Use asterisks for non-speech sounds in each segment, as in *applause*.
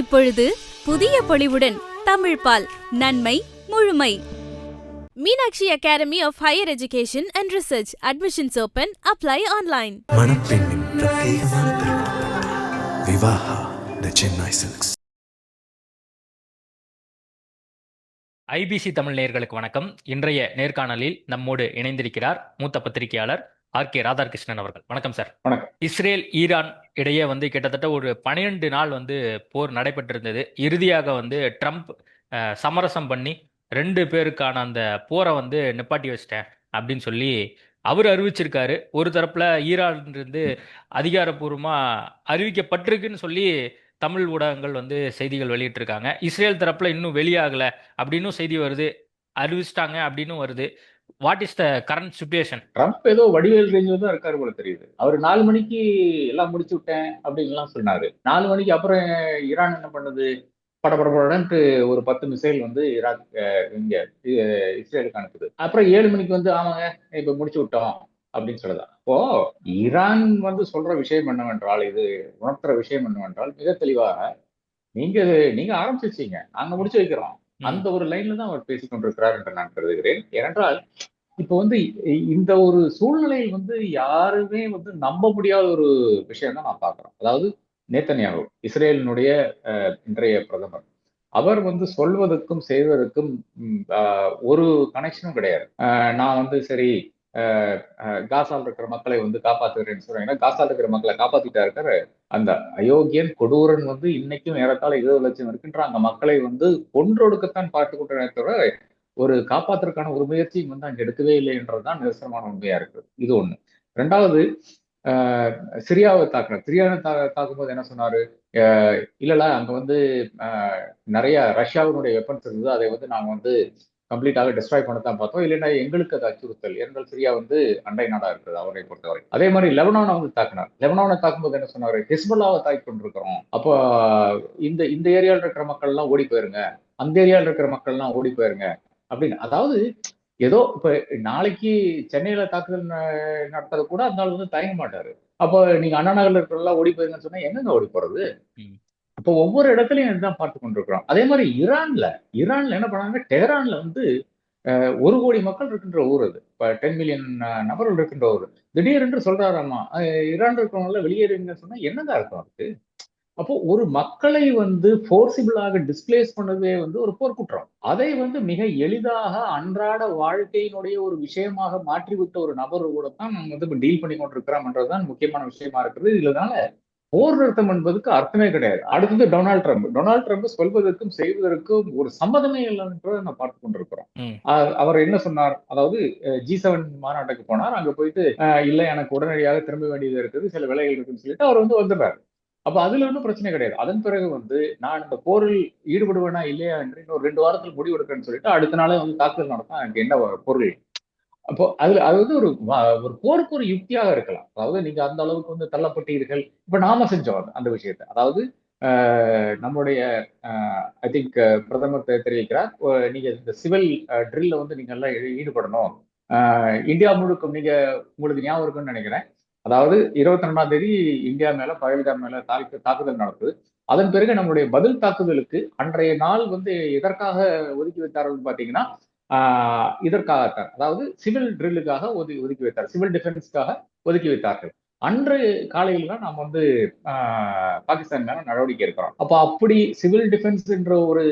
இப்பொழுது புதிய பொலிவுடன் தமிழ் பால் நன்மை முழுமை. Meenakshi academy of higher education and research. Admissions open apply online மணப்பெண்ணின் பிரத்யேகமான திருமணம் Vivaha the Chennai silks. IBC Tamil நேயர்களுக்கு வணக்கம். இன்றைய நேர்காணலில் நம்மோடு இணைந்திருக்கிறார் மூத்த பத்திரிகையாளர் ஆர் கே ராதாகிருஷ்ணன் அவர்கள். வணக்கம் சார். வணக்கம். இஸ்ரேல் ஈரான் இடையே வந்து கிட்டத்தட்ட ஒரு பன்னிரண்டு நாள் வந்து போர் நடைபெற்றிருந்தது. இறுதியாக வந்து ட்ரம்ப் சமரசம் பண்ணி ரெண்டு பேருக்கான அந்த போரை வந்து நிப்பாட்டி வச்சிட்டேன் அப்படின்னு சொல்லி அவர் அறிவிச்சிருக்காரு. ஒரு தரப்புல ஈரான் இருந்து அதிகாரப்பூர்வமா அறிவிக்கப்பட்டிருக்குன்னு சொல்லி தமிழ் ஊடகங்கள் வந்து செய்திகள் வெளியிட்டிருக்காங்க. இஸ்ரேல் தரப்புல இன்னும் வெளியாகல அப்படின்னும் செய்தி வருது. அறிவிச்சிட்டாங்க அப்படின்னு வருது. What is the current situation Trump ஏதோ வடிவேல் ரேஞ்சில் தான் இருக்காரு போல தெரியுது. அவர் நாலு மணிக்கு எல்லாம் முடிச்சு விட்டேன் அப்படின்லாம் சொன்னாரு. நாலு மணிக்கு அப்புறம் ஈரான் என்ன பண்ணுது? படபடபடன்ட்டு ஒரு பத்து மிசைல் வந்து ஈராக் இங்க இஸ்ரேலுக்கு அனுப்புது. அப்புறம் ஏழு மணிக்கு வந்து ஆமாங்க இப்ப முடிச்சு விட்டோம் அப்படின்னு சொல்லுதா. இப்போ ஈரான் வந்து சொல்ற விஷயம் என்னவென்றால் இது உணர்த்துற விஷயம் என்னவென்றால் மிக தெளிவாக நீங்க நீங்க ஆரம்பிச்சிருச்சீங்க. நாங்க முடிச்சு வைக்கிறோம். அந்த ஒரு லைன்ல தான் அவர் பேசிக் கொண்டிருக்கிறார் என்று நான் கருதுகிறேன். ஏனென்றால் இப்போ வந்து இந்த ஒரு சூழ்நிலையை வந்து யாருமே வந்து நம்ப முடியாத ஒரு விஷயம் தான் நான் பாக்குறேன் அதாவது நேத்தன்யாகு இஸ்ரேலினுடைய இன்றைய பிரதமர். அவர் வந்து சொல்வதற்கும் செய்வதற்கும் ஒரு கனெக்ஷனும் கிடையாது. நான் வந்து சரி காசால இருக்கிற மக்களை வந்து காப்பாத்துகிறேன்னு சொல்றாங்க. ஏன்னா காசால இருக்கிற மக்களை காப்பாத்திட்டா இருக்கிற அந்த அயோக்கியன் கொடூரன் வந்து இன்னைக்கும் ஏறத்தாழ இருபது லட்சம் இருக்கின்ற அந்த மக்களை வந்து கொன்றொடுக்கத்தான் பார்த்து கொண்டே தவிர ஒரு காப்பாத்துறதுக்கான ஒரு முயற்சியும் வந்து அங்க எடுக்கவே இல்லை என்றதுதான் நிரசனமான உண்மையா இருக்குது. இது ஒண்ணு. ரெண்டாவது ஆஹ் சிரியாவை தாக்குறார். சிரியாவை தா தாக்கும்போது என்ன சொன்னாரு? இல்லல அங்க வந்து ஆஹ் நிறைய ரஷ்யாவினுடைய வெப்பன்ஸ் இருந்தது. அதை வந்து நாங்க வந்து கம்ப்ளீட்டாக டிஸ்ட்ராய் பண்ணத்தான் பார்த்தோம். இல்லைன்னா எங்களுக்கு அது அச்சுறுத்தல். எங்கள் சிரியா வந்து அண்டை நாடா இருக்குது அவரை பொறுத்தவரை. அதே மாதிரி லெபனானை வந்து தாக்கினார். லெபனானை தாக்கும்போது என்ன சொன்னாரு? ஹிஸ்புல்லாவை தாக்கி கொண்டிருக்கிறோம். அப்போ இந்த இந்த ஏரியாவில் இருக்கிற மக்கள் எல்லாம் ஓடி போயிருங்க. அந்த ஏரியாவில் இருக்கிற மக்கள் எல்லாம் ஓடி போயிருங்க. அப்படின்னு. அதாவது ஏதோ இப்ப நாளைக்கு சென்னையில தாக்குதல் நடத்தது கூட அந்த ஆள் வந்து தயங்க மாட்டாரு. அப்போ நீங்க அண்ணா நகர்ல இருக்கிறவங்க ஓடி போயிருங்கன்னு சொன்னா எங்கங்க ஓடி போறது? அப்போ ஒவ்வொரு இடத்துலையும் இதுதான் பார்த்து கொண்டிருக்கிறோம். அதே மாதிரி ஈரான்ல ஈரான்ல என்ன பண்ணாங்க? டெஹரான்ல வந்து ஒரு கோடி மக்கள் இருக்கின்ற ஊர் அது. இப்போ டென் மில்லியன் நபர்கள் இருக்கின்ற ஊர். திடீரென்று சொல்றாராமா ஈரான் இருக்கிறவங்கள வெளியேறுங்கன்னு சொன்னா என்னங்க அர்த்தம் அதுக்கு? அப்போ ஒரு மக்களை வந்து ஃபோர்சிபிளாக டிஸ்பிளேஸ் பண்ணதே வந்து ஒரு போர்க்குற்றம். அதை வந்து மிக எளிதாக அன்றாட வாழ்க்கையினுடைய ஒரு விஷயமாக மாற்றிவிட்ட ஒரு நபர் கூட தான் நம்ம வந்து இப்போ டீல் பண்ணி கொண்டிருக்கிறோம் தான் முக்கியமான விஷயமா இருக்குது இதனால போர் நிறுத்தம் என்பதுக்கு அர்த்தமே கிடையாது. அடுத்தது டொனால்ட் ட்ரம்ப். டொனால்ட் ட்ரம்ப் சொல்வதற்கும் செய்வதற்கும் ஒரு சம்மதமே இல்லைன்றதை நான் பார்த்து கொண்டிருக்கிறோம். அவர் என்ன சொன்னார்? அதாவது ஜி செவன் மாநாட்டுக்கு போனார். அங்க போயிட்டு இல்ல எனக்கு உடனடியாக திரும்ப வேண்டியது இருக்குது. சில விலைகள் இருக்குன்னு சொல்லிட்டு அவர் வந்து வந்துடுறாரு அப்ப அதுல ஒன்றும் பிரச்சனை கிடையாது. அதன் பிறகு வந்து நான் இந்த போரில் ஈடுபடுவேனா இல்லையா என்று இன்னொரு ரெண்டு வாரத்தில் முடிவு எடுக்கிறேன்னு சொல்லிட்டு அடுத்த நாளே வந்து தாக்குதல் நடத்தா எனக்கு என்ன பொருள்? அப்போ அதுல அது வந்து ஒரு ஒரு போருக்கு ஒரு யுக்தியாக இருக்கலாம். அதாவது நீங்க அந்த அளவுக்கு வந்து தள்ளப்பட்டீர்கள். இப்ப நாம செஞ்சோம் அந்த விஷயத்தை. அதாவது நம்முடைய ஐ திங்க் பிரதமர் தெரிவிக்கிறார் நீங்க இந்த சிவில் ட்ரில்ல வந்து நீங்க எல்லாம் ஈடுபடணும். இந்தியா முழுக்க நீங்க உங்களுக்கு ஞாபகம் இருக்குன்னு நினைக்கிறேன். அதாவது இருபத்தி ரெண்டாம் தேதி இந்தியா மேல பகல்காம் மேல தாக்கு தாக்குதல் நடக்குது. அதன் பிறகு நம்முடைய பதில் தாக்குதலுக்கு அன்றைய நாள் வந்து எதற்காக ஒதுக்கி வைத்தார்கள் பாத்தீங்கன்னா இதற்காகத்தான். அதாவது சிவில் ட்ரில்லுக்காக ஒதுக்கி ஒதுக்கி வைத்தார் சிவில் டிஃபென்ஸ்க்காக ஒதுக்கி வைத்தார்கள். அன்று காலையில் தான் நாம் வந்து ஆஹ் பாகிஸ்தான் மேல நடவடிக்கை எடுக்கிறோம். அப்போ அப்படி சிவில் டிஃபென்ஸ் என்ற ஒரு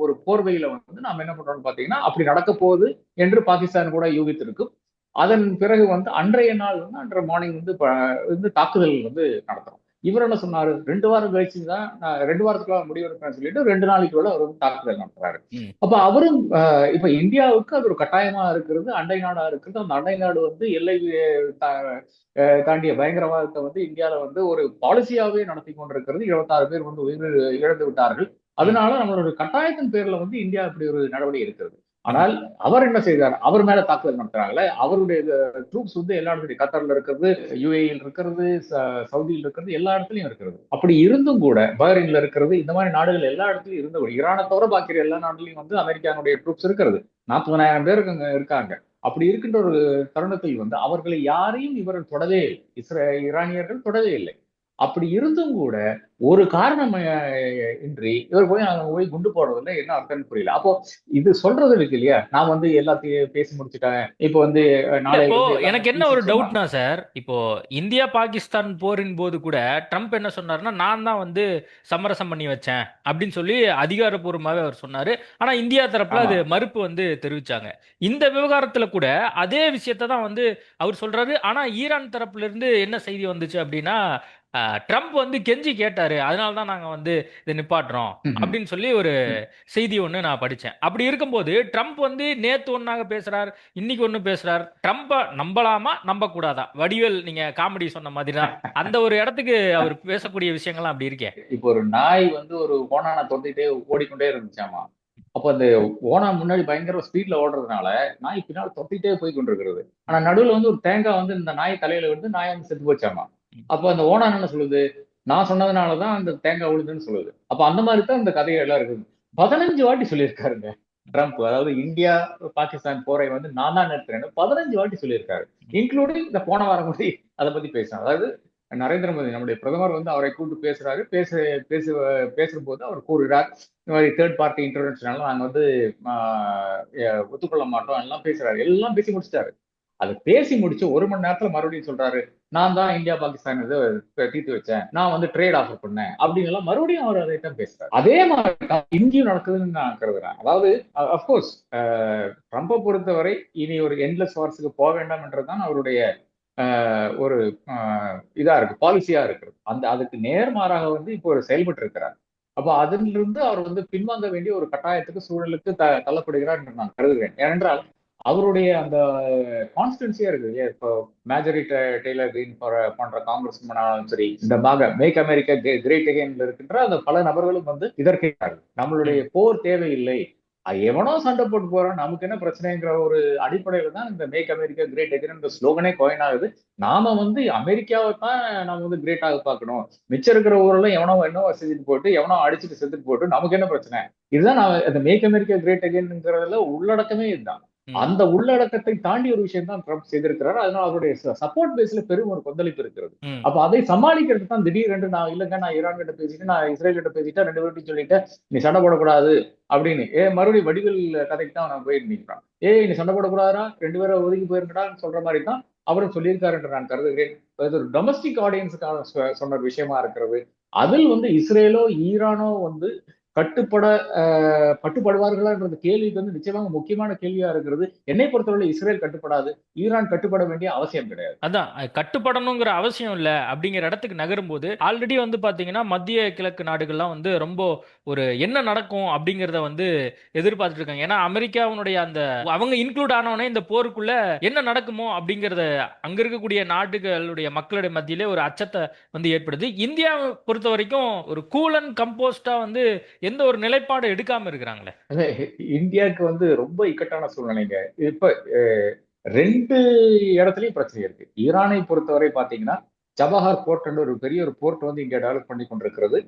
ஒரு போர்வையில வந்து நாம் என்ன பண்றோம்னு பாத்தீங்கன்னா அப்படி நடக்க போகுது என்று பாகிஸ்தான் கூட யூகித்திருக்கும். அதன் பிறகு வந்து அன்றைய நாள் வந்து அன்றைய மார்னிங் வந்து வந்து தாக்குதல் வந்து நடத்துறோம். இவர் என்ன சொன்னாரு? ரெண்டு வாரம் கழிச்சு தான் நான் ரெண்டு வாரத்துக்குள்ள முடிவெடுப்பேன்னு சொல்லிட்டு ரெண்டு நாளைக்குள்ள அவர் வந்து தாக்குதல் நடத்துறாரு. அப்ப அவரும் இப்ப இந்தியாவுக்கு அது ஒரு கட்டாயமா இருக்கிறது அண்டை நாடா இருக்கிறது. அந்த அண்டை நாடு வந்து எல்லை தாண்டிய பயங்கரவாதத்தை வந்து இந்தியால வந்து ஒரு பாலிசியாவே நடத்தி கொண்டிருக்கிறது. இருபத்தாறு பேர் வந்து உயிர் இழந்து விட்டார்கள். அதனால நம்மளோட கட்டாயத்தின் பேர்ல வந்து இந்தியா இப்படி ஒரு நடவடிக்கை இருக்கிறது ஆனால் அவர் என்ன செய்தார்? அவர் மேல தாக்குதல் நடத்துறாங்களே அவருடைய ட்ரூப்ஸ் வந்து எல்லா இடத்துலயும் கத்தார்ல இருக்கிறது யுஏஇல் இருக்கிறது சவுதியில் இருக்கிறது எல்லா இடத்துலயும் இருக்கிறது. அப்படி இருந்தும் கூட பஹ்ரைன்ல இருக்கிறது இந்த மாதிரி நாடுகள் எல்லா இடத்துலயும் இருந்த கூட ஈரானை தவிர பாக்கிற எல்லா நாடுலையும் வந்து அமெரிக்கானுடைய ட்ரூப்ஸ் இருக்கிறது. நாற்பதனாயிரம் பேர் அங்க இருக்காங்க. அப்படி இருக்கின்ற ஒரு தருணத்தில் வந்து அவர்களை யாரையும் இவர் தொடவே இல்லை. இஸ்ரே ஈரானியர்கள் தொடவே இல்லை. அப்படி இருந்தும் கூட ஒரு காரணம் இன்றி இவர் போய் அங்க போய் குண்டு போடுறதுல என்ன அர்த்தம்னு புரியல. அப்போ இது சொல்றது இருக்கு இல்லையா? நான் வந்து எல்லாத்தையும் பேசி முடிச்சுட்டேன். இப்போ வந்து நாளை இப்போ எனக்கு என்ன ஒரு டவுட்னா சார் இப்போ இந்தியா பாகிஸ்தான் போரின் போது கூட ட்ரம்ப் என்ன சொன்னாருன்னா நான் தான் வந்து சமரசம் பண்ணி வச்சேன் அப்படின்னு சொல்லி அதிகாரப்பூர்வமாவே அவர் சொன்னாரு. ஆனா இந்தியா தரப்புல அது மறுப்பு வந்து தெரிவிச்சாங்க. இந்த விவகாரத்துல கூட அதே விஷயத்த தான் வந்து அவர் சொல்றாரு. ஆனா ஈரான் தரப்புல இருந்து என்ன செய்தி வந்துச்சு அப்படின்னா ட்ரம்ப் வந்து கெஞ்சி கேட்டாரு. அதனால தான் நாங்க வந்து இதை நிப்பாட்டுறோம். அப்படின்னு சொல்லி ஒரு செய்தி ஒன்று நான் படித்தேன் அப்படி இருக்கும்போது ட்ரம்ப் வந்து நேத்து ஒன்னாக பேசுறார் இன்னைக்கு ஒன்று பேசுறார். ட்ரம்ப்பை நம்பலாமா? நம்ப கூடாதா வடிவேல் நீங்க காமெடி சொன்ன மாதிரி தான் அந்த ஒரு இடத்துக்கு அவர் பேசக்கூடிய விஷயங்கள்லாம் அப்படி இருக்கே. இப்போ ஒரு நாய் வந்து ஒரு ஓனானை தொட்டிட்டே ஓடிக்கொண்டே இருந்துச்சாமா? அப்போ அந்த ஓனா முன்னாடி பயங்கர ஸ்பீட்ல ஓடுறதுனால நாய் பின்னால் தொட்டிட்டே போய் கொண்டிருக்கிறது ஆனா நடுவுல வந்து ஒரு தேங்காய் வந்து இந்த நாய் தலையில விழுந்து நாய் வந்து செத்து போச்சாமா? அப்போ அந்த ஓனான் என்ன சொல்லுது? நான் சொன்னதுனாலதான் அந்த தேங்காய் விழுதுன்னு சொல்லுது. அப்ப அந்த மாதிரி தான் இந்த கதையெல்லாம் இருக்குது. பதினஞ்சு வாட்டி சொல்லியிருக்காருங்க ட்ரம்ப். அதாவது இந்தியா பாகிஸ்தான் போரை வந்து நான் தான் நிறுத்துறேன்னு பதினஞ்சு வாட்டி சொல்லியிருக்காரு. இன்க்ளூடிங் இந்த போன வாரம் கூட அதை பத்தி பேசினார். அதாவது நரேந்திர மோடி நம்முடைய பிரதமர் வந்து அவரை கூப்பிட்டு பேசுறாரு. பேச பேச பேசும்போது அவர் கூறுகிறார். இந்த மாதிரி தேர்ட் பார்ட்டி இன்டர்வென்ஷனால நாங்கள் வந்து ஒத்துக்கொள்ள மாட்டோம். எல்லாம் பேசுறாரு. எல்லாம் பேசி முடிச்சிட்டாரு. அது பேசி முடிச்சு ஒரு மணி நேரத்துல மறுபடியும் சொல்றாரு. நான் தான் இந்தியா பாகிஸ்தான் இது தீர்த்து வச்சேன். நான் வந்து ட்ரேட் ஆஃபர் பண்ணேன். அப்படின்னு எல்லாம் மறுபடியும் அவர் அதை தான் பேசுறாரு. அதே மாதிரி இங்கேயும் நடக்குதுன்னு நான் கருதுறேன். அதாவது அஃப்கோர்ஸ் ட்ரம்பை பொறுத்தவரை இனி ஒரு என்லெஸ் வார்ஸுக்கு போக வேண்டாம் என்றுதான் அவருடைய ஆஹ், ஒரு ஆஹ், இதா இருக்கு பாலிசியா இருக்கிறது அந்த அதுக்கு நேர்மாறாக வந்து இப்போ ஒரு செயல்பட்டு இருக்கிறார் அப்போ அதிலிருந்து அவர் வந்து பின்வாங்க வேண்டிய ஒரு கட்டாயத்துக்கு சூழலுக்கு த தள்ளப்படுகிறார் என்று நான் கருதுகிறேன். ஏனென்றால் அவருடைய அந்த கான்ஸ்டன்சியா இருக்கு இல்லையா? இப்போ மேஜரி டெய்லர் கிரீன் போற- போன்ற காங்கிரஸ் ஆனாலும் சரி இந்த மாக மேக் அமெரிக்கா கிரேட் அகைன்ல இருக்கின்ற அந்த பல நபர்களும் வந்து இதற்கிறார்கள் நம்மளுடைய போர் தேவையில்லை. எவனோ சண்டை போட்டு போறான். நமக்கு என்ன பிரச்சனைங்கிற ஒரு அடிப்படையில தான் இந்த மேக் அமெரிக்கா கிரேட் அகைன் ஸ்லோகனே கோயின் ஆகுது. நாம வந்து அமெரிக்காவை தான் நாம வந்து கிரேட்டாக பார்க்கணும். மிச்சம் இருக்கிற ஊரெல்லாம் எவனோ என்னோ செஞ்சுட்டு போட்டு எவனோ அடிச்சுட்டு செத்துட்டு போட்டு நமக்கு என்ன பிரச்சனை? இதுதான் நான் அந்த மேக் அமெரிக்கா கிரேட் அகைன்ங்கிறதுல உள்ளடக்கமே இதுதான். அந்த உள்ளடக்கத்தை தாண்டி ஒரு விஷயம் தான் ட்ரம்ப் செய்திருக்கிறார். அதனால அவருடைய சப்போர்ட் பேஸ்ல பெரும் ஒரு கொந்தளிப்பு இருக்கிறது. அப்ப அதை சமாளிக்கிறது தான் திடீரென்று நான் இல்லைங்க நான் ஈரான் கிட்ட பேசிட்டு நான் இஸ்ரேல் கிட்ட பேசிட்டேன் ரெண்டு பேர்ட்டையும் சொல்லிட்டேன். நீ சண்டை போடக்கூடாது அப்படின்னு. ஏ மறுபடியும் வடிவில் கதைக்கு தான் நான் போய் நிற்கிறான். ஏய் நீ சண்டை போடக்கூடாதா ரெண்டு பேரும் ஒதுங்கி போயிருக்கடான்னு சொல்ற மாதிரி தான் அவரும் சொல்லியிருக்காரு என்று நான் கருதுகிறேன். அது ஒரு டொமஸ்டிக் ஆடியன்ஸுக்கான சொன்ன ஒரு விஷயமா இருக்கிறது. அதில் வந்து இஸ்ரேலோ ஈரானோ வந்து கட்டுப்பட அஹ், கட்டுப்படுவார்களான்றது கேள்விக்கு வந்து நிச்சயமாக முக்கியமான கேள்வியா இருக்கிறது. என்னை பொறுத்தவரை இஸ்ரேல் கட்டுப்படாது ஈரான் கட்டுப்பட வேண்டிய அவசியம் கிடையாது. அதான் கட்டுப்படணுங்கிற அவசியம் இல்லை அப்படிங்கிற இடத்துக்கு நகரும்போது ஆல்ரெடி வந்து பாத்தீங்கன்னா மத்திய கிழக்கு நாடுகள்லாம் வந்து ரொம்ப ஒரு என்ன நடக்கும் அப்படிங்கிறத வந்து எதிர்பார்த்துட்டு இருக்காங்க. ஏன்னா அமெரிக்காவுடைய அந்த அவங்க இன்க்ளூட் ஆனவனே இந்த போருக்குள்ள என்ன நடக்குமோ அப்படிங்கறத அங்க இருக்கக்கூடிய நாடுகளுடைய மக்களுடைய மத்தியிலே ஒரு அச்சத்தை வந்து ஏற்படுது. இந்தியா பொறுத்த வரைக்கும் ஒரு கூலன் கம்போஸ்டா வந்து எந்த ஒரு நிலைப்பாடு எடுக்காம இருக்கிறாங்களே? இந்தியாவுக்கு வந்து ரொம்ப இக்கட்டான சூழ்நிலைங்க. இப்ப ரெண்டு இடத்துலயும் பிரச்சனை இருக்கு. ஈரானை பொறுத்தவரை பாத்தீங்கன்னா ஜபஹார் போர்ட் ஒரு பெரிய ஒரு போர்ட் வந்து இங்க டெவலப் பண்ணி கொண்டிருக்கிறது.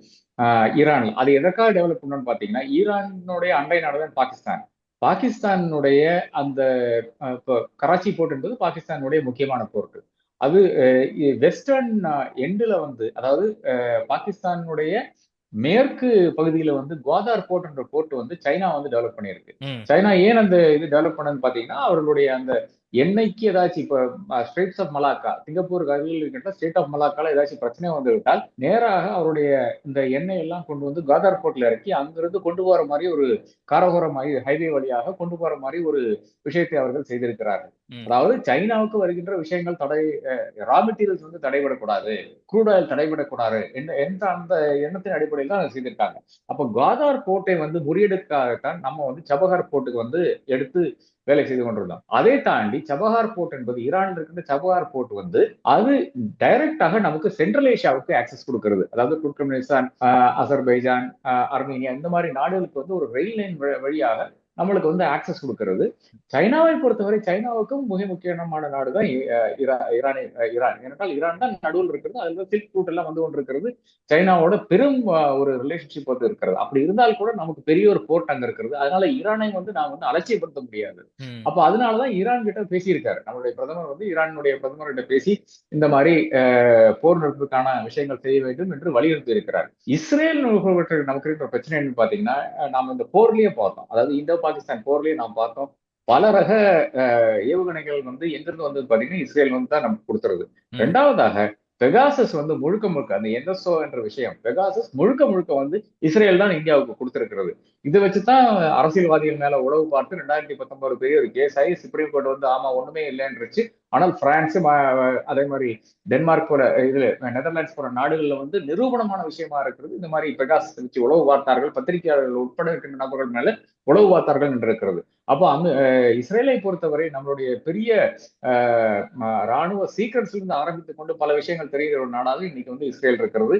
ஈரானில். அது எதற்காக டெவலப் பண்ணணும்னு பாத்தீங்கன்னா ஈரானுடைய அண்டை நாடு தான் பாகிஸ்தான். பாகிஸ்தானுடைய அந்த இப்போ கராச்சி போர்ட் என்பது பாகிஸ்தானுடைய முக்கியமான போர்ட். அது வெஸ்டர்ன் எண்டில் வந்து அதாவது பாகிஸ்தானுடைய மேற்கு பகுதியில வந்து குவாதார் போர்ட் என்ற போர்ட் வந்து சைனா வந்து டெவலப் பண்ணியிருக்கு சைனா ஏன் அந்த இது டெவலப் பண்ணதுன்னு பாத்தீங்கன்னா அவர்களுடைய அந்த எண்ணெய்க்கு ஏதாச்சும் இப்போ ஸ்ட்ரேட்ஸ் ஆஃப் மலாக்கா சிங்கப்பூருக்கு அருகில் இருக்கின்ற ஸ்டேட் ஆஃப் மலாக்கால ஏதாச்சும் பிரச்சனை வந்து விட்டால் நேராக அவருடைய இந்த எண்ணெய் எல்லாம் கொண்டு வந்து காதார் போர்ட்ல இறக்கி அங்கிருந்து கொண்டு போற மாதிரி ஒரு காரகோரம் ஹைவே வழியாக கொண்டு போற மாதிரி ஒரு விஷயத்தை அவர்கள் செய்திருக்கிறார்கள். அதாவது சைனாவுக்கு வருகின்ற விஷயங்கள் தடை ரா மெட்டீரியல்ஸ் வந்து தடைபடக்கூடாது. Crude oil தடைபடக்கூடாது. என்ற அந்த எண்ணத்தின் அடிப்படையில் தான் செய்திருக்காங்க. அப்போ காதார் போர்ட்டை வந்து முறியெடுக்காகத்தான் நம்ம வந்து சபஹார் போர்ட்டுக்கு வந்து எடுத்து வேலை செய்து கொண்டிருந்தோம். அதை தாண்டி சபஹார் போர்ட் என்பது ஈரானில் இருக்கின்ற சபஹார் போர்ட் வந்து அது டைரக்டாக நமக்கு சென்ட்ரல் ஏஷியாவுக்கு ஆக்சஸ் கொடுக்கிறது. அதாவது துர்க்மெனிஸ்தான் அசர்பைஜான் ஆஹ் அர்மீனியா இந்த மாதிரி நாடுகளுக்கு வந்து ஒரு ரயில் லைன் வழியாக நம்மளுக்கு வந்து ஆக்சஸ் கொடுக்கிறது. சைனாவை பொறுத்தவரை சைனாவுக்கும் மிக முக்கியமான நாடு தான் ஈரானி ஈரான் ஏனென்றால் ஈரான் தான் நடுவில் இருக்கிறது. அதுல சில்க் ரூட் எல்லாம் வந்து கொண்டு இருக்கிறது சைனாவோட பெரும் ஒரு ரிலேஷன்ஷிப் வந்து இருக்கிறது. அப்படி இருந்தால் கூட நமக்கு பெரிய ஒரு போர்ட் அங்க இருக்கிறது. அதனால ஈரானை வந்து நாம் வந்து அலட்சியப்படுத்த முடியாது. அப்ப அதனாலதான் ஈரான் கிட்ட பேசியிருக்காரு. நம்மளுடைய பிரதமர் வந்து ஈரானுடைய பிரதமர்கிட்ட பேசி இந்த மாதிரி போர் நிறுத்தத்துக்கான விஷயங்கள் செய்ய வேண்டும் என்று வலியுறுத்தி இருக்கிறார். இஸ்ரேல் நமக்கு இருக்கிற பிரச்சனை என்னன்னு பாத்தீங்கன்னா நாம இந்த போர்லயே பார்த்தோம். அதாவது இந்தோ பாகிஸ்தான் போர்லயே நாம் பார்த்தோம். பல ரக ஏவுகணைகள் வந்து எங்கிருந்து வந்தது பாத்தீங்கன்னா இஸ்ரேல் வந்து தான் நமக்கு கொடுத்துருது. ரெண்டாவதாக பெகாசஸ் வந்து முழுக்க முழுக்க அந்த என்எஸ்ஓ என்ற விஷயம் பெகாசஸ் முழுக்க முழுக்க வந்து இஸ்ரேல் தான் இந்தியாவுக்கு கொடுத்திருக்கிறது. இதை வச்சுதான் அரசியல்வாதிகள் மேல உளவு பார்த்து ரெண்டாயிரத்தி பத்தொன்பது பெரிய ஒரு கேஸ் ஆகி சுப்ரீம் கோர்ட் வந்து ஆமா ஒண்ணுமே இல்லைன்றுச்சு. ஆனால் பிரான்ஸ் அதே மாதிரி டென்மார்க் போல இதுல நெதர்லாண்ட்ஸ் போற நாடுகள்ல வந்து நிரூபணமான விஷயமா இருக்கிறது. இந்த மாதிரி பெகாசஸ் வச்சு உளவு பார்த்தார்கள் பத்திரிகையாளர்கள் உட்பட இருக்கின்ற நபர்கள் மேல உளவு பார்த்தார்கள் என்று இருக்கிறது. அப்போ அஹ், இஸ்ரேலை பொறுத்தவரை நம்மளுடைய பெரிய ராணுவ சீக்ரெட்ஸ்ல இருந்து ஆரம்பித்துக் கொண்டு பல விஷயங்கள் தெரிகிற ஒரு நாடாக இன்னைக்கு வந்து இஸ்ரேல் இருக்கிறது.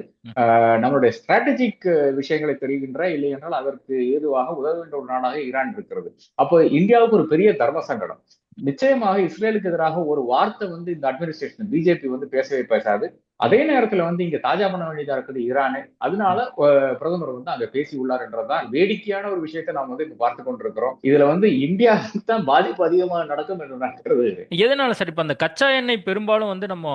நம்மளுடைய ஸ்ட்ராட்டஜிக் விஷயங்களை தெரிகின்ற இல்லை என்றால் அதற்கு ஏதுவாக உதவுகின்ற ஒரு நாடாக ஈரான் இருக்கிறது. அப்போ இந்தியாவுக்கு ஒரு பெரிய தர்ம சங்கடம். நிச்சயமாக இஸ்ரேலுக்கு எதிராக ஒரு வார்த்தை வந்து இந்த அட்மினிஸ்ட்ரேஷன் பிஜேபி வந்து பேசவே பேசாது. அதே நேரத்துல வந்து இங்க தாஜா பண்ண வேண்டியதா இருக்குது ஈரானு. அதனால பிரதமர் வந்து அங்க பேசி உள்ளார் என்றதுதான் வேடிக்கையான ஒரு விஷயத்தை நாம் வந்து இப்ப பார்த்து கொண்டிருக்கிறோம். இதுல வந்து இந்தியா தான் பாதிப்பு அதிகமாக நடக்கும் என்று நடக்கிறது எதனால சார் இப்ப அந்த கச்சா எண்ணெய் பெரும்பாலும் வந்து நம்ம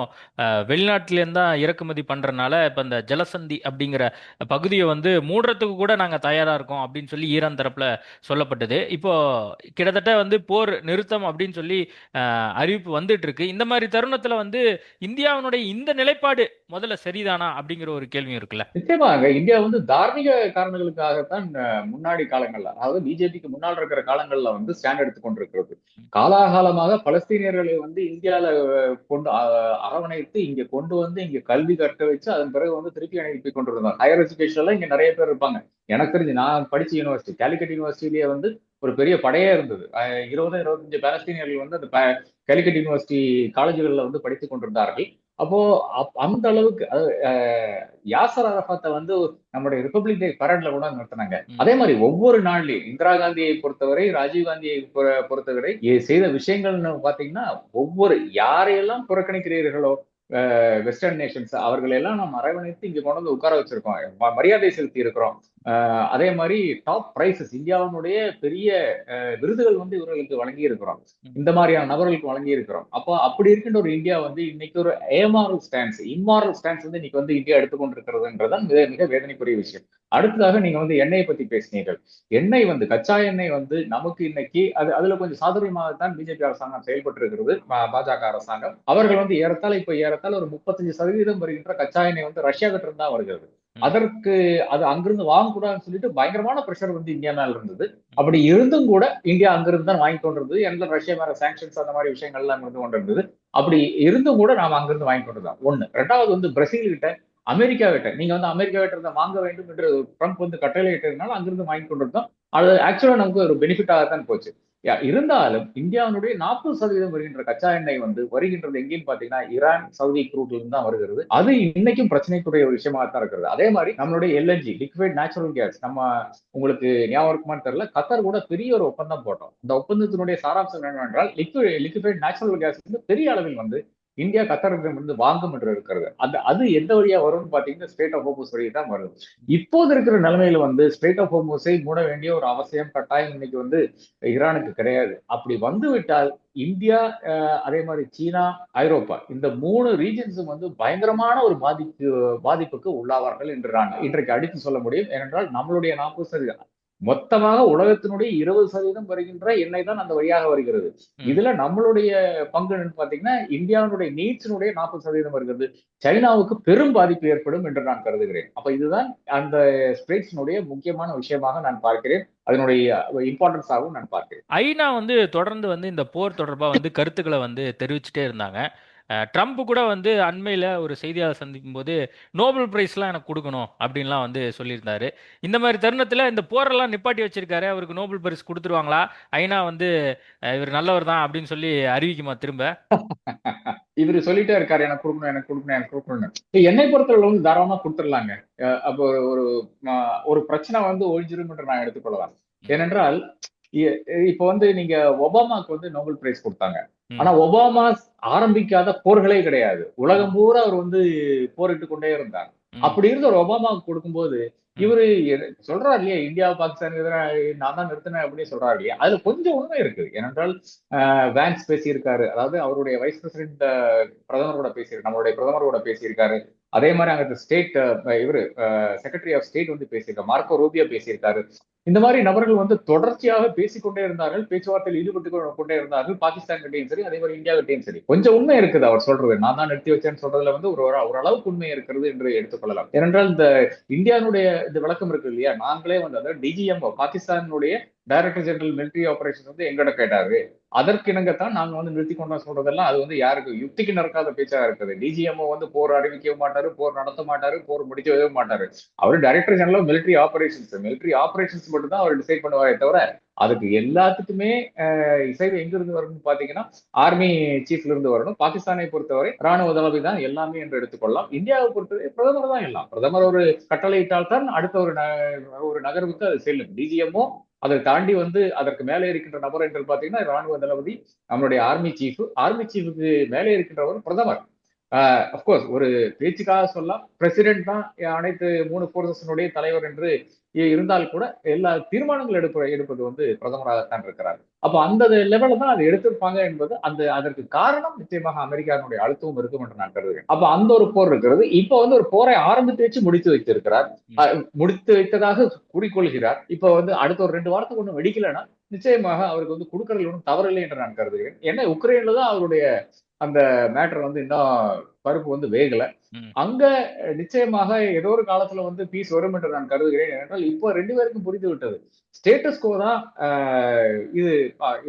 வெளிநாட்டில வெளிநாட்டிலேருந்து இறக்குமதி பண்றதுனால இப்ப இந்த ஜலசந்தி அப்படிங்கிற பகுதியை வந்து மூடுறதுக்கு கூட நாங்க தயாரா இருக்கோம் அப்படின்னு சொல்லி ஈரான் தரப்புல சொல்லப்பட்டது. இப்போ கிட்டத்தட்ட வந்து போர் நிறுத்தம் அப்படின்னு சொல்லி அஹ், அறிவிப்பு வந்துட்டு இருக்கு. இந்த மாதிரி தருணத்துல வந்து இந்தியாவினுடைய இந்த நிலைப்பாடு முதல்ல சரிதானா அப்படிங்கிற ஒரு கேள்வியும் இருக்குல்ல. நிச்சயமாக இந்தியா வந்து தார்மீக காரணங்களுக்காகத்தான் முன்னாடி காலங்கள்ல அதாவது பிஜேபிக்கு முன்னால் இருக்கிற காலங்கள்ல வந்து ஸ்டாண்ட் எடுத்துக் கொண்டிருக்கிறது. காலாகாலமாக பலஸ்தீனியர்களை வந்து இந்தியால கொண்டு அரவணைத்து இங்க கொண்டு வந்து இங்க கல்வி கற்க வச்சு அதன் பிறகு வந்து திருப்பி அனுப்பி கொண்டிருந்தாங்க. ஹையர் எஜுகேஷன்ல இங்க நிறைய பேர் இருப்பாங்க. எனக்கு தெரிஞ்சு நான் படிச்ச யூனிவர்சிட்டி கேலிக்கட் யூனிவர்சிட்டிலேயே வந்து ஒரு பெரிய படையே இருந்தது. இருபது இருபத்தஞ்சு பாலஸ்தீனியர்கள் வந்து அந்த ப- யூனிவர்சிட்டி காலேஜுகளில் வந்து படித்துக் கொண்டிருந்தார்கள். அப்போ அப்- அந்த அளவுக்கு யாசர் அரஃபாத்தை வந்து நம்முடைய ரிப்பப்ளிக் டே பரேட்ல கூட நிறுத்தினாங்க. ம். அதே மாதிரி ஒவ்வொரு நாள்லயும் இந்திரா காந்தியை பொறுத்தவரை ராஜீவ் காந்தியை பொறுத்தவரை செய்த விஷயங்கள்னு பாத்தீங்கன்னா ஒவ்வொரு யாரையெல்லாம் புறக்கணிக்கிறீர்களோ வெஸ்டர்ன் நேஷன்ஸ் அவர்களை எல்லாம் நாம் அரவணைத்து இங்க கொண்டு வந்து உட்கார வச்சிருக்கோம். மரியாதை செலுத்தி இருக்கிறோம். அதே மாதிரி டாப் பிரைசஸ் இந்தியாவினுடைய பெரிய அஹ், விருதுகள் வந்து இவர்களுக்கு வழங்கி இருக்கிறோம் இந்த மாதிரியான நபர்களுக்கு வழங்கி இருக்கிறோம் அப்போ அப்படி இருக்கின்ற ஒரு இந்தியா வந்து இன்னைக்கு ஒரு ஏமாரல் ஸ்டான்ஸ் இம்மாரல் ஸ்டான்ஸ் வந்து இன்னைக்கு வந்து இந்தியா எடுத்துக்கொண்டிருக்கிறதுன்றதான் மிக மிக வேதனைக்குரிய விஷயம். அடுத்ததாக நீங்க வந்து எண்ணெயை பத்தி பேசினீர்கள். எண்ணெய் வந்து கச்சா எண்ணெய் வந்து நமக்கு இன்னைக்கு அது அதுல கொஞ்சம் சாதுரியமாகத்தான் பிஜேபி அரசாங்கம் செயல்பட்டு இருக்கிறது பாஜக அரசாங்கம். அவர்கள் வந்து ஏறத்தாழ இப்ப ஏறத்தாழ ஒரு முப்பத்தஞ்சு சதவீதம் வருகின்ற கச்சா எண்ணெய் வந்து ரஷ்யா கிட்ட இருந்தா வருகிறது. அதற்கு அது அங்கிருந்து வாங்கக்கூடாதுன்னு சொல்லிட்டு பயங்கரமான பிரஷர் வந்து இந்தியா மேல இருந்தது. அப்படி இருந்தும் கூட இந்தியா அங்கிருந்து தான் வாங்கி கொண்டிருந்தது எந்த ரஷ்யா மேல சாங்ஷன்ஸ் அந்த மாதிரி விஷயங்கள் எல்லாம் இருந்து கொண்டிருந்தது அப்படி இருந்தும் கூட நாம அங்கிருந்து வாங்கி கொண்டிருந்தோம் ஒண்ணு. ரெண்டாவது வந்து பிரேசில் கிட்ட அமெரிக்கா கிட்ட நீங்க வந்து அமெரிக்கா கிட்ட இருந்தா வாங்க வேண்டும் என்று ட்ரம்ப் வந்து கட்டளை இட்டதுனால அங்கிருந்து வாங்கி கொண்டிருந்தோம் அது ஆக்சுவலா நமக்கு ஒரு பெனிஃபிட்டாக தான் போச்சு. இருந்தாலும் இந்தியாவினுடைய நாற்பது சதவீதம் வருகின்ற கச்சா எண்ணெய் வந்து வருகின்றது எங்கேன்னு பாத்தீங்கன்னா ஈரான் சவுதி குரூட்ல இருந்து தான் வருகிறது. அது இன்னைக்கும் பிரச்சனைக்குரிய ஒரு விஷயமா தான் இருக்கிறது. அதே மாதிரி நம்மளுடைய எல்என்ஜி லிக்விட் நேச்சுரல் கேஸ் நம்ம உங்களுக்கு ஞாபகம் இருக்குமான்னு தெரியல கத்தார் கூட பெரிய ஒரு ஒப்பந்தம் போட்டோம். அந்த ஒப்பந்தத்தினுடைய சாராம்சம் என்னவென்றால் லிக்விட் லிக்விட் நேச்சுரல் கேஸ் வந்து பெரிய அளவில் வந்து இந்தியா கத்தாரிடமிருந்து வாங்கும் என்று இருக்கிறது. அந்த அது எந்த வழியா வரும்னு பாத்தீங்கன்னா ஸ்டேட் ஆஃப் ஹோமோஸ் வழியா தான் வருது. இப்போது இருக்கிற நிலைமையில வந்து ஸ்டேட் ஆஃப் ஹோமோஸை மூட வேண்டிய ஒரு அவசியம் கட்டாயம் இன்னைக்கு வந்து ஈரானுக்கு கிடையாது. அப்படி வந்து விட்டால் இந்தியா அதே மாதிரி சீனா ஐரோப்பா இந்த மூணு ரீஜன்ஸும் வந்து பயங்கரமான ஒரு பாதிப்பு பாதிப்புக்கு உள்ளாவார்கள் என்று நான் இன்றைக்கு அடித்து சொல்ல முடியும். ஏனென்றால் நம்மளுடைய நாற்பது சதவீதம் மொத்தமாக உலகத்தினுடைய இருபது சதவீதம் வருகின்ற எண்ணெய் தான் அந்த வழியாக வருகிறது. இதுல நம்மளுடைய பங்கு என்னன்னு பாத்தீங்கன்னா இந்தியாவினுடைய நீட்ஸினுடைய நாற்பது சதவீதம் வருகிறது. சைனாவுக்கு பெரும் பாதிப்பு ஏற்படும் என்று நான் கருதுகிறேன். அப்ப இதுதான் அந்த ஸ்ட்ரேட்ஸினுடைய முக்கியமான விஷயமாக நான் பார்க்கிறேன். அதனுடைய இம்பார்ட்டன்ஸாகவும் நான் பார்க்கிறேன். ஐநா வந்து தொடர்ந்து வந்து இந்த போர் தொடர்பாக வந்து கருத்துக்களை வந்து தெரிவிச்சுட்டே இருந்தாங்க. ட்ரம்ப் கூட வந்து அண்மையில் ஒரு செய்தியாளர் சந்திக்கும் போது நோபல் பிரைஸ்லாம் எனக்கு கொடுக்கணும் அப்படின்லாம் வந்து சொல்லியிருந்தாரு. இந்த மாதிரி தருணத்தில் இந்த போரெல்லாம் நிப்பாட்டி வச்சிருக்காரு அவருக்கு நோபல் பரிசு கொடுத்துருவாங்களா? ஐநா வந்து இவர் நல்லவர் தான் அப்படின்னு சொல்லி அறிவிக்குமா திரும்ப? *laughs* இவரு சொல்லிட்டே இருக்காரு எனக்கு கொடுக்கணும் எனக்கு கொடுக்கணும் எனக்கு கொடுக்கணும் என்னை பொறுத்தவரை வந்து தாராளமா கொடுத்துடலாங்க. அப்போ ஒரு ஒரு பிரச்சனை வந்து ஒழிஞ்சிரும் என்று நான் எடுத்துக்கொள்ளலாம். ஏனென்றால் இப்போ வந்து நீங்க ஒபாமாக்கு வந்து நோபல் பிரைஸ் கொடுத்தாங்க. ஆனா ஒபாமா ஆரம்பிக்காத போர்களே கிடையாது. உலகம் பூரா அவர் வந்து போரிட்டு கொண்டே இருந்தார். அப்படி இருந்த ஒரு ஒபாமாவுக்கு கொடுக்கும்போது இவரு சொல்றாரு இல்லையா இந்தியா பாகிஸ்தான் எதிராக நான் தான் நிறுத்தினேன் அப்படின்னு சொல்றாரு இல்லையா? அதுல கொஞ்சம் உண்மை இருக்குது. ஏனென்றால் ஆஹ், வேன்ஸ் பேசியிருக்காரு. அதாவது அவருடைய வைஸ் பிரசிடென்ட் பிரதமரோட பேசியிருக்காரு நம்மளுடைய பிரதமரோட பேசியிருக்காரு. அதே மாதிரி அங்க ஸ்டேட் இவரு செக்ரட்டரி ஆஃப் ஸ்டேட் வந்து பேசியிருக்காரு. மார்க்கோ ரூபியா பேசியிருக்காரு. இந்த மாதிரி நபர்கள் வந்து தொடர்ச்சியாக பேசிக்கொண்டே இருந்தார்கள் பேச்சுவார்த்தையில் ஈடுபட்டு கொண்டே இருந்தார்கள் பாகிஸ்தான் கிட்டையும் சரி அதே மாதிரி இந்தியா கிட்டையும் சரி. கொஞ்சம் உண்மை இருக்குது அவர் சொல்றது. நான் தான் நிறுத்தி வச்சேன்னு சொல்றதுல வந்து ஒரு ஓரளவுக்கு அளவுக்கு உண்மை இருக்கிறது என்று எடுத்துக்கொள்ளலாம். ஏனென்றால் இந்த இந்தியாவுடைய இந்த விளக்கம் இருக்கு இல்லையா? நாங்களே வந்து அதாவது டிஜிஎம்ஓ பாகிஸ்தானுடைய டைரக்டர் ஜெனரல் மிலிட்டரி ஆபரேஷன் வந்து எங்கிட்ட கேட்டாரு. அதற்கு இணங்கத்தான் நாங்க வந்து நிறுத்தி கொண்டோம் சொல்றதெல்லாம் அது வந்து யாருக்கு? யுக்திக்கு நடக்காத பேச்சா இருக்குது. டிஜிஎம்ஓ வந்து போர் அறிவிக்கவே மாட்டாரு போர் நடத்த மாட்டாரு போர் முடிக்க வைக்கவும் மாட்டாரு. அவர் director general military operations military operations மட்டும் தான் அவர் டிசைட் பண்ணுவாரே தவிர அதுக்கு எல்லாத்துக்குமே இசைவு எங்க இருந்து வரணும்னு பாத்தீங்கன்னா ஆர்மி சீஃப்ல இருந்து வரணும். பாகிஸ்தானை பொறுத்தவரை ராணுவ தளபதி தான் எல்லாமே என்று எடுத்துக்கொள்ளலாம். இந்தியாவை பொறுத்தவரை பிரதமர் தான் எல்லாம். பிரதமர் ஒரு கட்டளையிட்டால் தான் அடுத்த ஒரு ந- ஒரு நகர்வுக்கு அது செல்லும். டிஜிஎம்ஓ அதை தாண்டி வந்து அதற்கு மேலே இருக்கின்ற நபர் என்று பாத்தீங்கன்னா ராணுவ தளபதி நம்மளுடைய ஆர்மி சீஃப் ஆர்மி சீஃபுக்கு மேலே இருக்கின்றவர் பிரதமர். அப்கோர்ஸ் ஒரு பேச்சுக்காக சொல்லலாம். பிரசிடென்ட் தான் அனைத்து மூணு போர்சஸினுடைய தலைவர் என்று இருந்தால் கூட எல்லா தீர்மானங்கள் எடுப்ப எடுப்பது வந்து பிரதமராகத்தான் இருக்கிறார். அப்ப அந்த லெவல்ல தான் அதை எடுத்திருப்பாங்க என்பது அந்த அதற்கு காரணம் நிச்சயமாக அமெரிக்காவினுடைய அழுத்தமும் இருக்கும் என்று நான் கருதுகிறேன். அப்ப அந்த ஒரு போர் இருக்கிறது. இப்ப வந்து ஒரு போரை ஆரம்பித்து வச்சு முடித்து வைத்திருக்கிறார். அஹ், முடித்து வைத்ததாக கூறிக்கொள்கிறார். இப்ப வந்து அடுத்த ஒரு ரெண்டு வாரத்துக்கு ஒன்றும் வெடிக்கலைன்னா நிச்சயமாக அவருக்கு வந்து கொடுக்கறதுல ஒன்றும் தவறில்லை என்று நான் கருதுகிறேன். ஏன்னா உக்ரைன்ல தான் அவருடைய அந்த மேட்டர் வந்து இன்னும் பருப்பு வந்து வேகல. அங்க நிச்சயமாக ஏதோ ஒரு காலத்துல வந்து பீஸ் வரும் என்று நான் கருதுகிறேன். ஏனென்றால் இப்போ ரெண்டு பேருக்கும் புரிந்து விட்டது. ஸ்டேட்டஸ் கோ தான் இது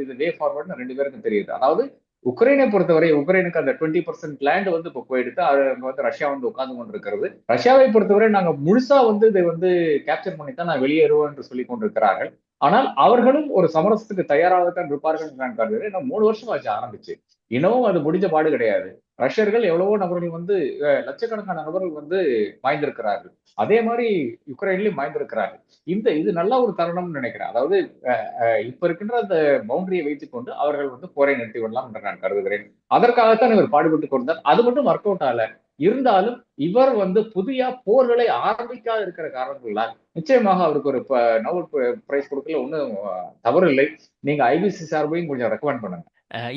இது வே ஃபார்வர்ட்னு ரெண்டு பேருக்கும் தெரியுது. அதாவது உக்ரைனை பொறுத்தவரை உக்ரைனுக்கு அந்த டுவெண்ட்டி பர்சன்ட் லேண்ட் வந்து இப்போ போயிடுத்து அது அங்க வந்து ரஷ்யா வந்து உட்கார்ந்து கொண்டிருக்கிறது. ரஷ்யாவை பொறுத்தவரை நாங்க முழுசா வந்து இதை வந்து கேப்சர் பண்ணி தான் நான் வெளியேறுவோம் என்று சொல்லி கொண்டிருக்கிறார்கள். ஆனால் அவர்களும் ஒரு சமரசத்துக்கு தயாராக தான் இருப்பார்கள் என்று நான் கருதுகிறேன் மூணு வருஷம் ஆச்சு ஆரம்பிச்சு. இன்னமும் அது முடிஞ்ச பாடு கிடையாது. ரஷ்யர்கள் எவ்வளவோ நபர்கள் வந்து லட்சக்கணக்கான நபர்கள் வந்து மாய்ந்திருக்கிறார்கள். அதே மாதிரி யுக்ரைன்லயும் மாய்ந்திருக்கிறார்கள். இந்த இது நல்ல ஒரு தருணம்னு நினைக்கிறேன். அதாவது அஹ், அஹ், இப்ப இருக்கின்ற அந்த பவுண்டரியை வைத்துக்கொண்டு அவர்கள் வந்து போரை நிறுத்தி விடலாம் என்று நான் கருதுகிறேன். அதற்காகத்தான் இவர் பாடுபட்டு கொண்டார் அது மட்டும் ஒர்க் அவுட் ஆகல. இருந்தாலும் இவர் வந்து புதிய போர்களை ஆரம்பிக்காத இருக்கிற காரணங்களால் நிச்சயமாக அவருக்கு ஒரு நோபல் பிரைஸ் கொடுக்கல. ஒன்றும் தவறு இல்லை நீங்க ஐபிசி சார்பையும் கொஞ்சம் ரெக்கமெண்ட் பண்ணுங்க.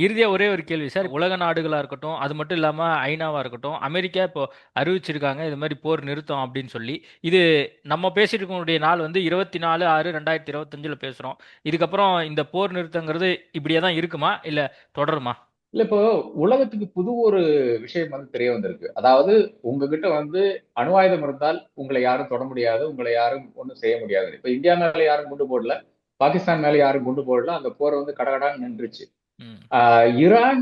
இறுதியா ஒரே ஒரு கேள்வி சார். உலக நாடுகளா இருக்கட்டும் அது மட்டும் இல்லாம ஐநாவா இருக்கட்டும் அமெரிக்கா இப்போ அறிவிச்சிருக்காங்க இது மாதிரி போர் நிறுத்தம் அப்படின்னு சொல்லி. இது நம்ம பேசிட்டு இருக்கக்கூடிய நாள் வந்து இருபத்தி நாலு ஆறு ரெண்டாயிரத்தி இருபத்தஞ்சுல பேசுறோம். இதுக்கப்புறம் இந்த போர் நிறுத்தங்கிறது இப்படியே தான் இருக்குமா? இல்ல தொடருமா? இல்ல இப்போ உலகத்துக்கு புது ஒரு விஷயம் வந்து தெரிய வந்திருக்கு. அதாவது உங்ககிட்ட வந்து அணு ஆயுதம் இருந்தால் உங்களை யாரும் தொட முடியாது உங்களை யாரும் ஒன்றும் செய்ய முடியாது. இப்ப இந்தியா மேல யாரும் குண்டு போடல பாகிஸ்தான் மேல யாரும் குண்டு போடல அந்த போர் வந்து கடகடான்னு நின்றுச்சு. ஈரான்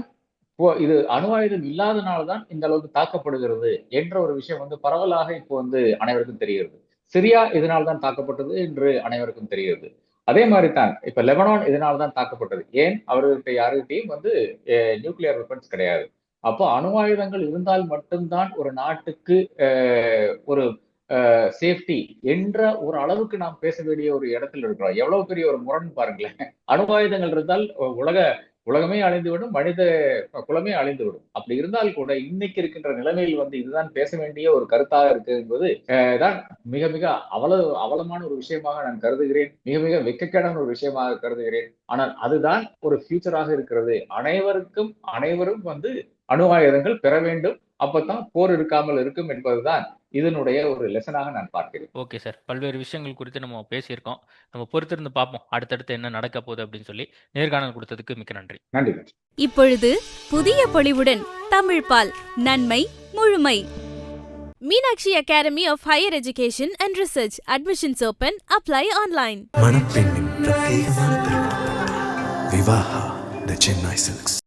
போ- இது அணு ஆயுதம் இல்லாதனால தான் இந்த அளவுக்கு தாக்கப்படுகிறது என்ற ஒரு விஷயம் வந்து பரவலாக இப்போ வந்து அனைவருக்கும் தெரிகிறது. சிரியா இதனால் தான் தாக்கப்பட்டது என்று அனைவருக்கும் தெரிகிறது. அதே மாதிரி தான் இப்ப லெபனான் இதனால தான் தாக்கப்பட்டது. ஏன்? அவர்கிட்ட யாருக்கிட்டையும் வந்து நியூக்ளியர் வெப்பன்ஸ் கிடையாது. அப்போ அணு ஆயுதங்கள் இருந்தால் மட்டும்தான் ஒரு நாட்டுக்கு ஒரு சேஃப்டி என்ற ஒரு அளவுக்கு நாம் பேச வேண்டிய ஒரு இடத்துல இருக்கிறோம். எவ்வளவு பெரிய ஒரு முரண் பாருங்களேன். அணு ஆயுதங்கள் இருந்தால் உலக உலகமே அழிந்துவிடும் மனித குலமே அழிந்துவிடும். அப்படி இருந்தால் கூட இன்னைக்கு இருக்கின்ற நிலைமையில் வந்து இதுதான் பேச வேண்டிய ஒரு கருத்தாக இருக்கு என்பது தான் மிக மிக அவல அவலமான ஒரு விஷயமாக நான் கருதுகிறேன். மிக மிக வெக்கக்கேடான ஒரு விஷயமாக கருதுகிறேன். ஆனால் அதுதான் ஒரு ஃபியூச்சராக இருக்கிறது. அனைவருக்கும் அனைவரும் வந்து அணு ஆயுதங்கள் பெற வேண்டும். அப்பதான் போர் இருக்காமல் இருக்கும் என்பதுதான் இதனுடைய ஒரு லெசனாக நான் பார்க்கிறேன். ஓகே சார் பல்வேறு விஷயங்கள் குறித்து நம்ம பேசியிருக்கோம். நம்ம பொறுத்திருந்து பார்ப்போம். அடுத்தடுத்து என்ன நடக்க போகுது அப்படின்னு சொல்லி நேர்காணல் கொடுத்ததுக்கு மிக்க நன்றி. நன்றி இப்பொழுது புதிய பொலிவுடன் தமிழ் பால் நன்மை முழுமை. Meenakshi academy of higher education and research admissions open apply online Vivaha the Chennai silks